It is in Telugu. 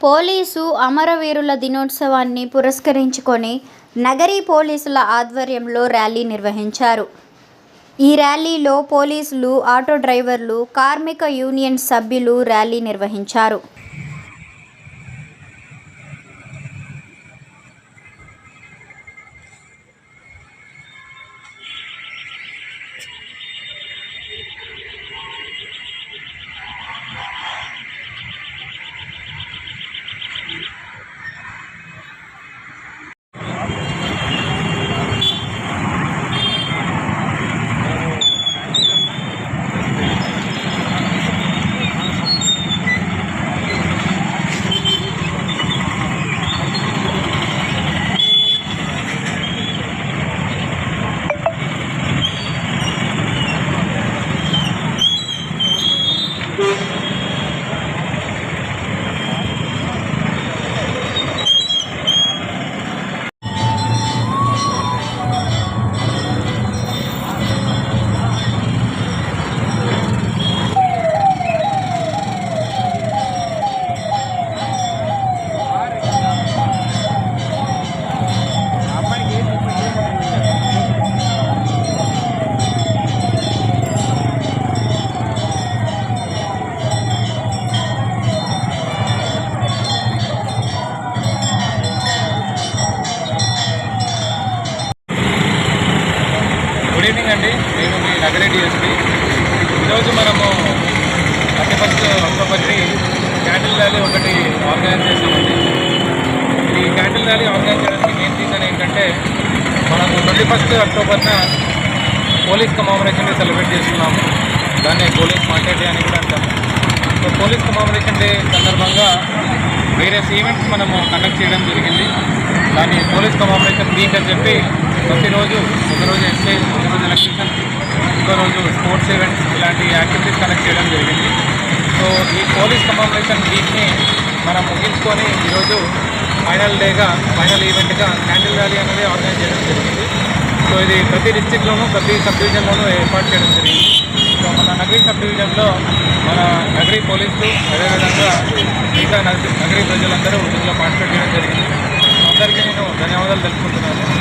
పోలీసు అమరవీరుల దినోత్సవాన్ని పురస్కరించుకొని నగరి పోలీసుల ఆధ్వర్యంలో ర్యాలీ నిర్వహించారు. ఈ ర్యాలీలో పోలీసులు ఆటో డ్రైవర్లు కార్మిక యూనియన్ సభ్యులు ర్యాలీ నిర్వహించారు. నేను మీ నగరే డిఎస్పి ఈరోజు మనము థర్టీ ఫస్ట్ అక్టోబర్ని క్యాండిల్ ర్యాలీ ఒకటి ఆర్గనైజ్ చేసామండి ఈ క్యాండిల్ ర్యాలీ ఆర్గనైజ్ చేయడానికి మెయిన్ రీజన్ ఏంటంటే మనము ట్వంటీ ఫస్ట్ అక్టోబర్న పోలీస్ కమామరేషన్ డే సెలబ్రేట్ చేస్తున్నాము. దాన్ని పోలీస్ మార్కెట్ డే అని కూడా అంటాము సో పోలీస్ కమామరేషన్ డే సందర్భంగా వేరియస్ ఈవెంట్స్ మనము కండక్ట్ చేయడం జరిగింది. దాన్ని పోలీస్ కమామరేషన్ వీక్ అని చెప్పి ప్రతిరోజు ఒకరోజు ఎస్ఐ ఒకరోజు ఎలక్ట్రిషియన్ ఇంకో రోజు స్పోర్ట్స్ ఈవెంట్స్ ఇలాంటి యాక్టివిటీస్ కనెక్ట్ చేయడం జరిగింది. సో ఈ పోలీస్ కమామరేషన్ వీక్ని మనం ముగించుకొని ఈరోజు ఫైనల్ డేగా ఫైనల్ ఈవెంట్గా క్యాండిల్ ర్యాలీ అనేది ఆర్గనైజ్ చేయడం జరిగింది. సో ఇది ప్రతి డిస్టిక్లోనూ ప్రతి సబ్ డివిజన్లోనూ ఏర్పాటు చేయడం జరిగింది. సో మన నగరీ సబ్ డివిజన్లో మన నగరీ పోలీసులు అదేవిధంగా మిగతా నగరీ ప్రజలందరూ ఇందులో పార్టిసిపేట్ చేయడం జరిగింది. అందరికీ నేను ధన్యవాదాలు తెలుపుకుంటున్నాను.